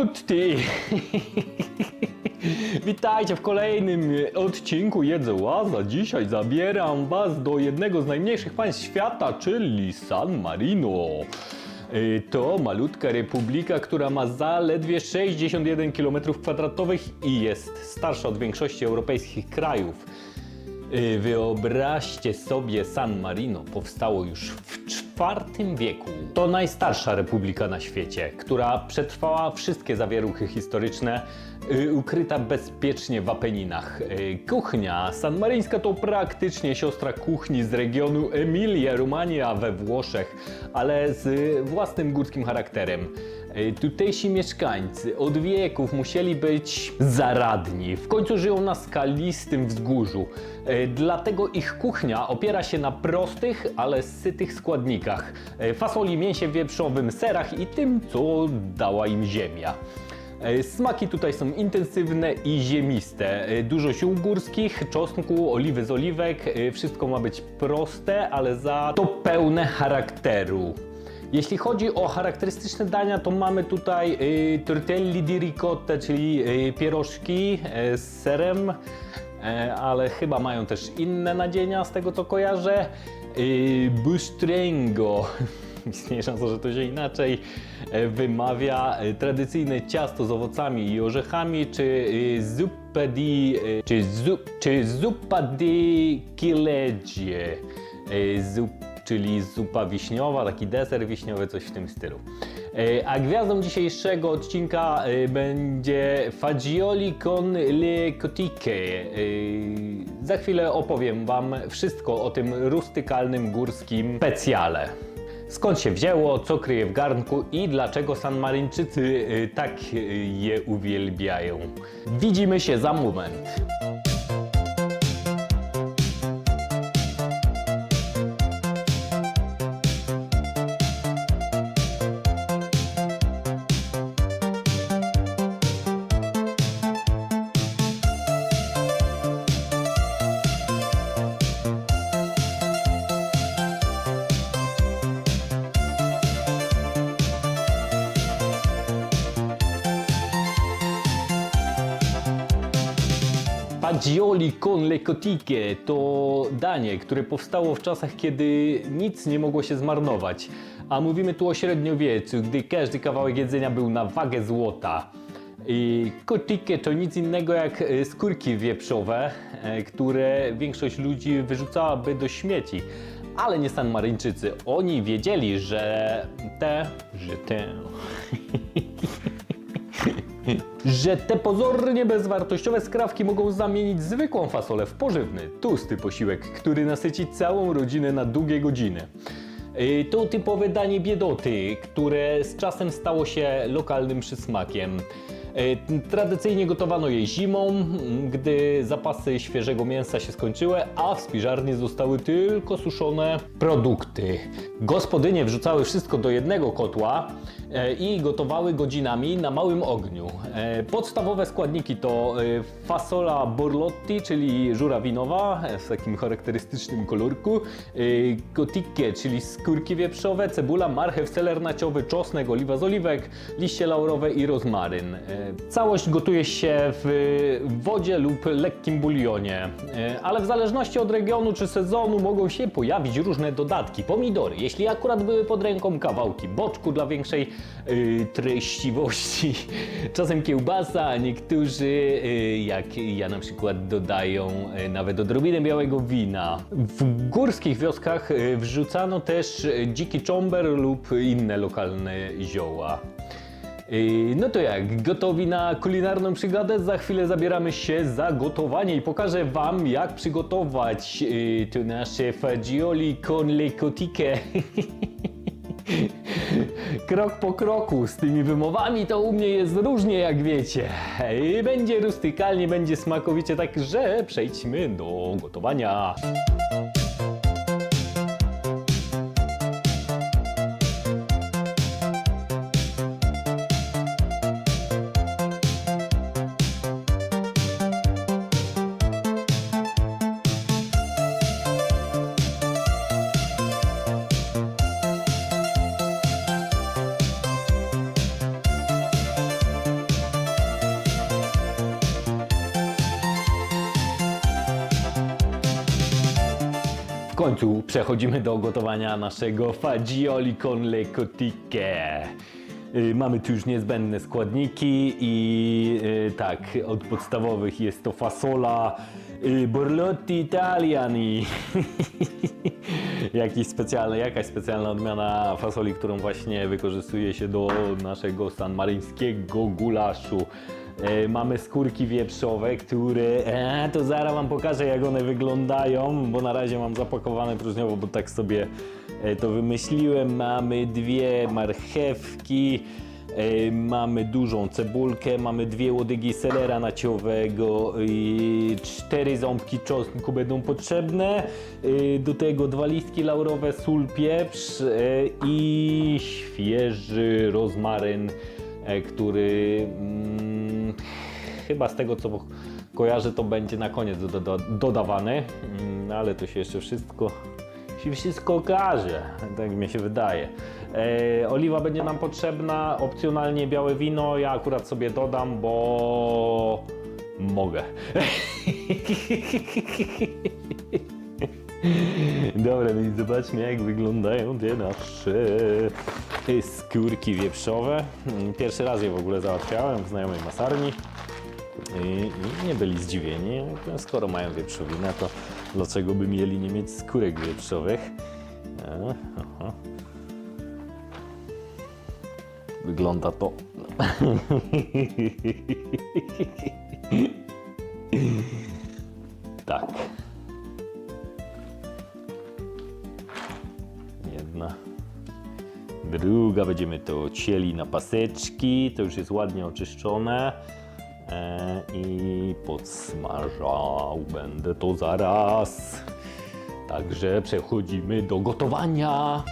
tutti! Witajcie w kolejnym odcinku Jedzę Łaza. Dzisiaj zabieram Was do jednego z najmniejszych państw świata, czyli San Marino. Y, To malutka republika, która ma zaledwie 61 km2 i jest starsza od większości europejskich krajów. Y, Wyobraźcie sobie, San Marino powstało już w IV wieku. To najstarsza republika na świecie, która przetrwała wszystkie zawieruchy historyczne, y, ukryta bezpiecznie w Apeninach. Y, Kuchnia sanmaryńska to praktycznie siostra kuchni z regionu Emilia-Romagna we Włoszech, ale z własnym górskim charakterem. Tutejsi mieszkańcy od wieków musieli być zaradni. W końcu żyją na skalistym wzgórzu. Dlatego ich kuchnia opiera się na prostych, ale sytych składnikach. Fasoli, mięsie wieprzowym, serach i tym, co dała im ziemia. Smaki tutaj są intensywne i ziemiste. Dużo ziół górskich, czosnku, oliwy z oliwek. Wszystko ma być proste, ale za to pełne charakteru. Jeśli chodzi o charakterystyczne dania, to mamy tutaj y, tortelli di ricotta, czyli y, pierożki y, z serem, e, ale chyba mają też inne nadzienia z tego co kojarzę. Y, bustrengo, istnieje szansa, że to się inaczej e, wymawia. E, Tradycyjne ciasto z owocami i orzechami, czy y, zuppa di, y, czy, zup, czy zuppa di kiledzie. Y, czyli zupa wiśniowa, taki deser wiśniowy, coś w tym stylu. E, A gwiazdą dzisiejszego odcinka e, będzie fagioli con le cotiche. E, Za chwilę opowiem Wam wszystko o tym rustykalnym górskim specjale. Skąd się wzięło, co kryje w garnku i dlaczego Sanmaryńczycy tak je uwielbiają. Widzimy się za moment. Fagioli con le cotiche to danie, które powstało w czasach, kiedy nic nie mogło się zmarnować. A mówimy tu o średniowieczu, gdy każdy kawałek jedzenia był na wagę złota. I kotike to nic innego jak e, skórki wieprzowe, e, które większość ludzi wyrzucałaby do śmieci. Ale nie Sanmaryńczycy. Oni wiedzieli, że te, że te, że te pozornie bezwartościowe skrawki mogą zamienić zwykłą fasolę w pożywny, tłusty posiłek, który nasyci całą rodzinę na długie godziny. Yy, To typowe danie biedoty, które z czasem stało się lokalnym przysmakiem. Yy, Tradycyjnie gotowano je zimą, m, gdy zapasy świeżego mięsa się skończyły, a w spiżarni zostały tylko suszone produkty. Gospodynie wrzucały wszystko do jednego kotła e, i gotowały godzinami na małym ogniu. E, Podstawowe składniki to e, fasola borlotti, czyli żurawinowa e, w takim charakterystycznym kolorku, e, kotike, czyli skórki wieprzowe, cebula, marchew, seler naciowy, czosnek, oliwa z oliwek, liście laurowe i rozmaryn. E, Całość gotuje się w wodzie lub lekkim bulionie, E, ale w zależności od regionu czy sezonu mogą się pojawić różne dodatki. Pomidory, jeśli akurat były pod ręką kawałki boczku dla większej y, treściwości, czasem kiełbasa, a niektórzy, y, jak ja na przykład, dodają nawet odrobinę białego wina. W górskich wioskach wrzucano też dziki czomber lub inne lokalne zioła. No to jak, gotowi na kulinarną przygodę? Za chwilę zabieramy się za gotowanie i pokażę Wam, jak przygotować yy, nasze fagioli con le cotiche. Krok po kroku, z tymi wymowami to u mnie jest różnie, jak wiecie. Będzie rustykalnie, będzie smakowicie, także przejdźmy do gotowania. Końcu przechodzimy do gotowania naszego fagioli con le cotike. Y, Mamy tu już niezbędne składniki i y, tak, od podstawowych jest to fasola y, Borlotti Italiani. Jakiś specjalny, jakaś specjalna odmiana fasoli, którą właśnie wykorzystuje się do naszego sanmaryńskiego gulaszu. E, Mamy skórki wieprzowe, które. E, to zaraz Wam pokażę, jak one wyglądają, bo na razie mam zapakowane próżniowo, bo tak sobie e, to wymyśliłem. Mamy dwie marchewki. Mamy dużą cebulkę, mamy dwie łodygi selera naciowego i cztery ząbki czosnku będą potrzebne. Do tego dwa listki laurowe, sól, pieprz i świeży rozmaryn który mm, chyba z tego co kojarzę to będzie na koniec do, do, dodawany, mm, ale to się jeszcze wszystko się wszystko okaże, tak mi się wydaje. E, oliwa będzie nam potrzebna, opcjonalnie białe wino, ja akurat sobie dodam, bo mogę. Dobra, więc zobaczmy jak wyglądają te nasze e, skórki wieprzowe. Mm, Pierwszy raz je w ogóle załatwiałem w znajomej masarni i, i nie byli zdziwieni. No, Skoro mają wieprzowinę, to dlaczego by mieli nie mieć skórek wieprzowych? E, aha. Wygląda to. tak. Jedna. Druga będziemy to cieli na paseczki. To już jest ładnie oczyszczone. E, I podsmażał będę to zaraz. Także przechodzimy do gotowania.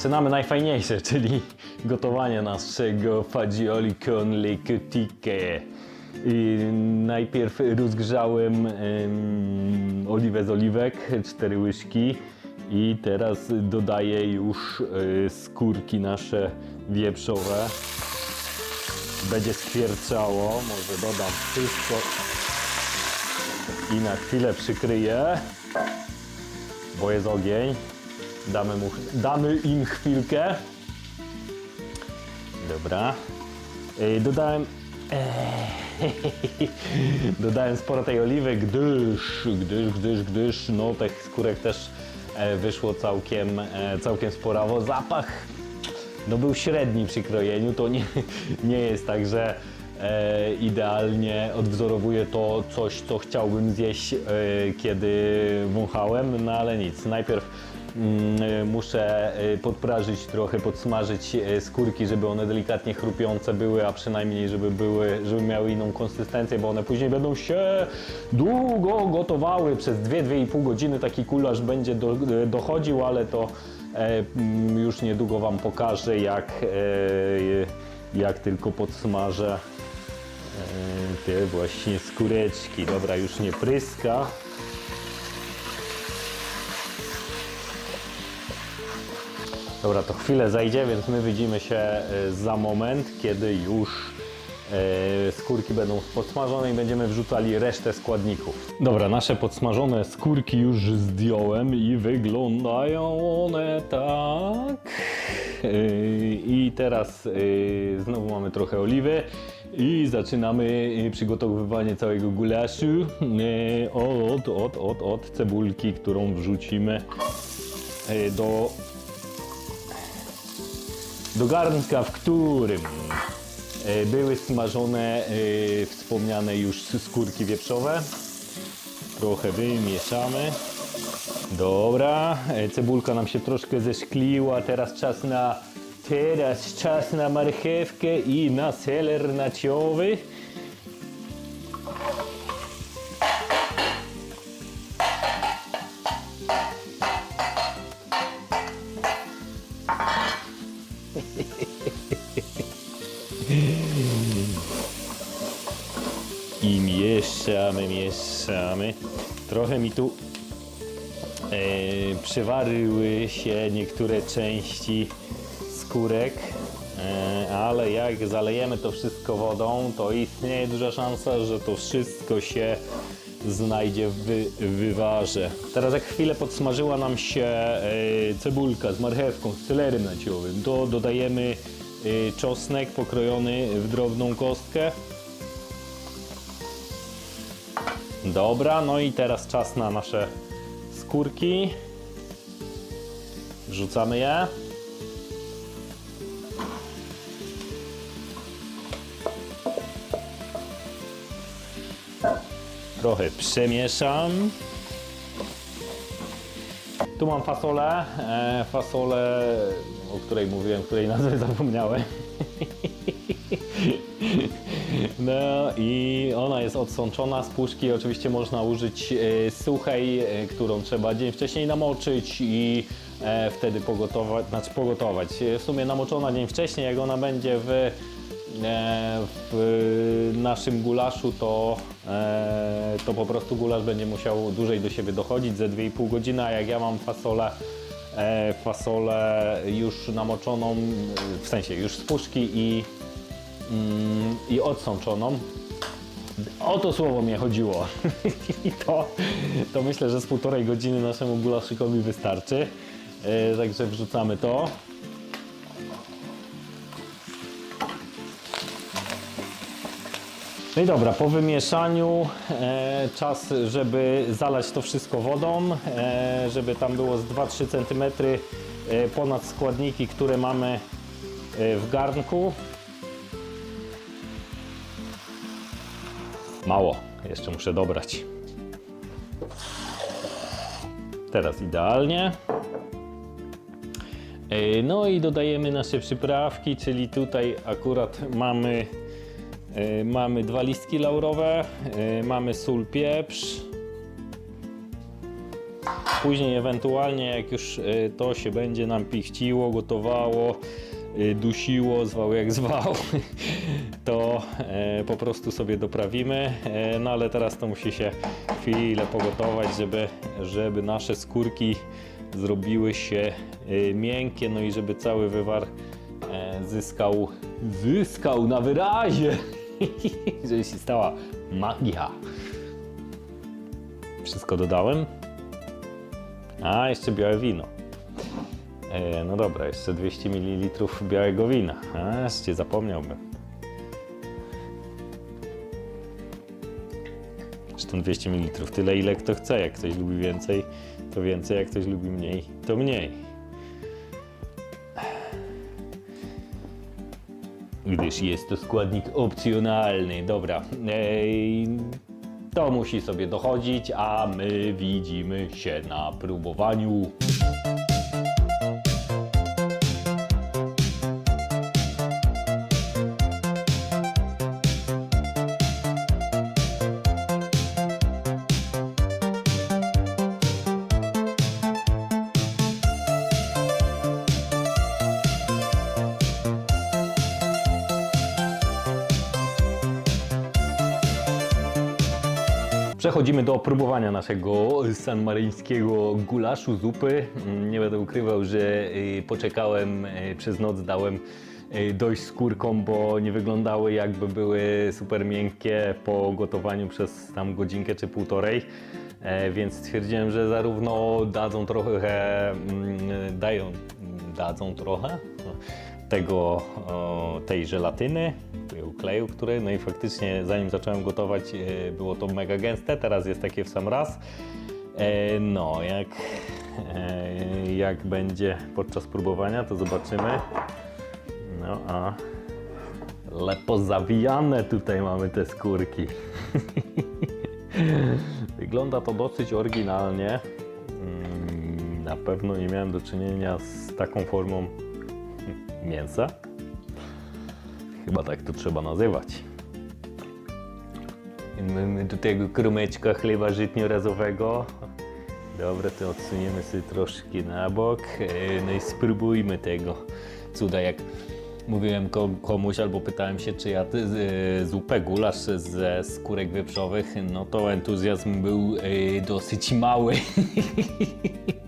Zaczynamy najfajniejsze, czyli gotowanie naszego fagioli con le cotike. I najpierw rozgrzałem em, oliwę z oliwek, cztery łyżki i teraz dodaję już e, skórki nasze wieprzowe. Będzie skwierczało, może dodam wszystko i na chwilę przykryję, bo jest ogień. Damy, mu, damy im chwilkę. Dobra. Dodałem. dodałem sporo tej oliwy, gdyż, gdyż, gdyż, gdyż, no tych skórek też e, wyszło całkiem, e, całkiem sporawo. Zapach no był średni przy krojeniu, to nie, nie jest tak, że e, idealnie odwzorowuje to coś, co chciałbym zjeść, e, kiedy wąchałem, no ale nic. Najpierw muszę e, podprażyć trochę, podsmażyć e, skórki, żeby one delikatnie chrupiące były, a przynajmniej żeby były, żeby miały inną konsystencję, bo one później będą się długo gotowały. Przez 2-2,5 godziny taki kulasz będzie do, dochodził, ale to e, mm, już niedługo Wam pokażę, jak, e, jak tylko podsmażę e, te właśnie skóreczki. Dobra, już nie pryska. Dobra, to chwilę zajdzie, więc my widzimy się e, za moment, kiedy już e, skórki będą podsmażone i będziemy wrzucali resztę składników. Dobra, nasze podsmażone skórki już zdjąłem i wyglądają one tak. E, I teraz znowu mamy trochę oliwy i zaczynamy przygotowywanie całego gulaszu e, od, od, od, od cebulki, którą wrzucimy do do garnka, w którym e, były smażone e, wspomniane już skórki wieprzowe. Trochę wymieszamy. Dobra, e, cebulka nam się troszkę zeszkliła, teraz czas na teraz czas na marchewkę i na seler naciowy. Trochę mi tu przywaryły się niektóre części skórek, e, ale jak zalejemy to wszystko wodą, to istnieje duża szansa, że to wszystko się znajdzie w wy, wywarze. Teraz jak chwilę podsmażyła nam się e, cebulka z marchewką, z celerem naciowym, to dodajemy czosnek pokrojony w drobną kostkę. Dobra, no i teraz czas na nasze skórki. Wrzucamy je. Trochę przemieszam. Tu mam fasolę, e, fasolę, o której mówiłem, której nazwy zapomniałem. No i ona jest odsączona z puszki. Oczywiście można użyć e, suchej, e, którą trzeba dzień wcześniej namoczyć i e, wtedy pogotować, znaczy pogotować. W sumie namoczona dzień wcześniej, jak ona będzie w, w naszym gulaszu, to, to po prostu gulasz będzie musiał dłużej do siebie dochodzić, ze 2,5 godziny, a jak ja mam fasolę fasolę już namoczoną, w sensie już z puszki i i odsączoną. O to słowo mnie chodziło. I to, to myślę, że z półtorej godziny naszemu gulaszykowi wystarczy. E, także wrzucamy to. No i dobra, po wymieszaniu e, czas, żeby zalać to wszystko wodą, e, żeby tam było z 2-3 cm e, ponad składniki, które mamy e, w garnku. Mało, jeszcze muszę dobrać. Teraz idealnie. E, No i dodajemy nasze przyprawki, czyli tutaj akurat mamy, e, mamy dwa listki laurowe, e, mamy sól, pieprz. Później ewentualnie jak już to się będzie nam pichciło, gotowało, dusiło, zwał jak zwał, to e, po prostu sobie doprawimy. E, no ale teraz to musi się chwilę pogotować, żeby, żeby nasze skórki zrobiły się e, miękkie, no i żeby cały wywar e, zyskał, zyskał na wyrazie, żeby się stała magia. Wszystko dodałem. A, jeszcze białe wino. E, no dobra, jeszcze 200 ml białego wina. A, jeszcze zapomniałbym. Zresztą 200 ml, tyle ile kto chce. Jak ktoś lubi więcej, to więcej, jak ktoś lubi mniej, to mniej. Gdyż jest to składnik opcjonalny. Dobra, Ej, to musi sobie dochodzić, a my widzimy się na próbowaniu. Przechodzimy do próbowania naszego sanmaryńskiego gulaszu, zupy. Mm, Nie będę ukrywał, że y, poczekałem y, przez noc, dałem y, dojść skórką, bo nie wyglądały jakby były super miękkie po gotowaniu przez tam godzinkę czy półtorej. E, Więc stwierdziłem, że zarówno dadzą trochę, mm, dają, dadzą trochę tego, tej żelatyny, kleju, który, no i faktycznie zanim zacząłem gotować e, było to mega gęste, teraz jest takie w sam raz. E, No, jak, e, jak będzie podczas próbowania, to zobaczymy. No a lepo zawijane tutaj mamy te skórki. Wygląda to dosyć oryginalnie. Mm, Na pewno nie miałem do czynienia z taką formą mięsa. Chyba tak to trzeba nazywać. Mamy do tego kromeczka chleba żytniorazowego. Dobra, to odsuniemy sobie troszkę na bok. E, No i spróbujmy tego cuda. Jak Mówiłem ko- komuś albo pytałem się, czy ja zupę gulasz ze skórek wieprzowych, no to entuzjazm był e, dosyć mały.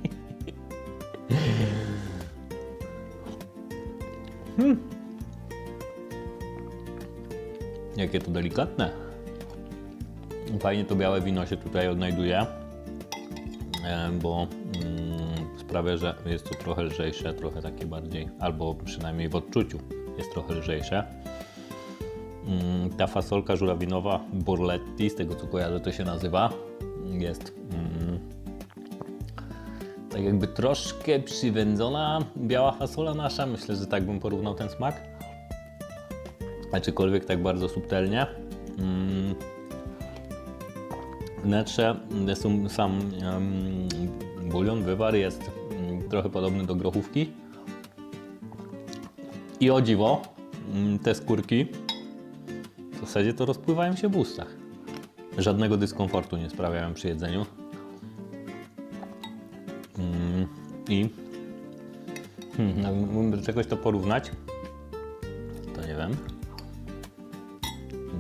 Jakie to delikatne. Fajnie to białe wino się tutaj odnajduje, bo mm, sprawia, że jest to trochę lżejsze, trochę takie bardziej, albo przynajmniej w odczuciu jest trochę lżejsze. Mm, Ta fasolka żurawinowa Borletti, z tego co kojarzę to się nazywa, jest mm, tak jakby troszkę przywędzona biała fasola nasza. Myślę, że tak bym porównał ten smak. Aczkolwiek tak bardzo subtelnie. Mm. Wnętrze, sam, bulion, wywar jest mm, trochę podobny do grochówki. I o dziwo, mm, te skórki w zasadzie to rozpływają się w ustach. Żadnego dyskomfortu nie sprawiają przy jedzeniu. I hmm, jakbym do czegoś to porównać,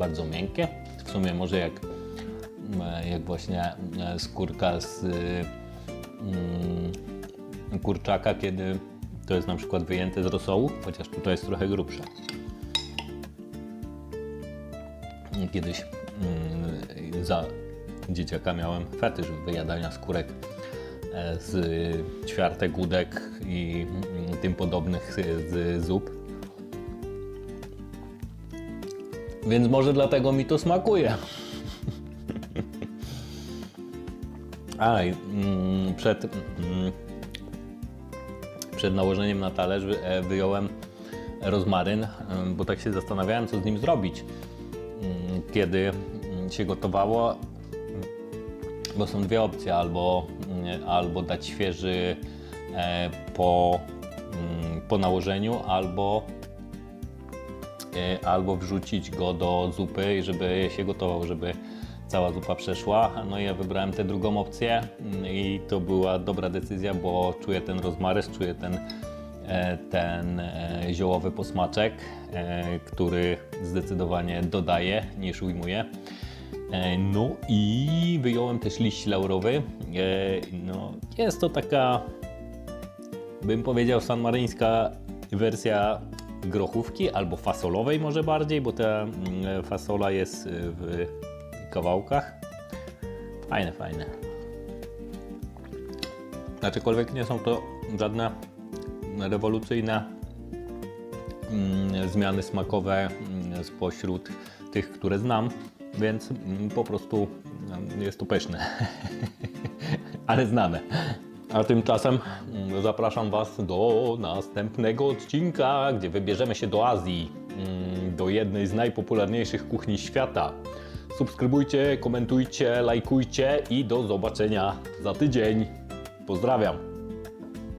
Bardzo miękkie. W sumie może jak, e, jak właśnie e, skórka z mm, kurczaka, kiedy to jest na przykład wyjęte z rosołu, chociaż tutaj jest trochę grubsze. Kiedyś mm, za dzieciaka miałem fetysz wyjadania skórek e, z ćwiartek, udek i mm, tym podobnych z zup. Więc może dlatego mi to smakuje. A, i, mm, przed, mm, przed nałożeniem na talerz e, wyjąłem rozmaryn, em, bo tak się zastanawiałem, co z nim zrobić. Mm, Kiedy się gotowało, bo są dwie opcje, albo, albo dać świeży e, po, po nałożeniu, albo, e, albo wrzucić go do zupy, i żeby się gotował, żeby cała zupa przeszła. No i ja wybrałem tę drugą opcję mm, i to była dobra decyzja, bo czuję ten rozmarys, czuję ten, e, ten e, ziołowy posmaczek, e, który zdecydowanie dodaje niż ujmuje. No i wyjąłem też liść laurowy. No, jest to taka, bym powiedział, sanmaryńska wersja grochówki albo fasolowej może bardziej, bo ta mm, fasola jest w kawałkach. Fajne, fajne. Aczkolwiek nie są to żadne rewolucyjne mm, zmiany smakowe mm, spośród tych, które znam, więc po prostu jest to pyszne, ale znane. A tymczasem mm, zapraszam Was do następnego odcinka, gdzie wybierzemy się do Azji, mm, do jednej z najpopularniejszych kuchni świata. Subskrybujcie, komentujcie, lajkujcie i do zobaczenia za tydzień. Pozdrawiam.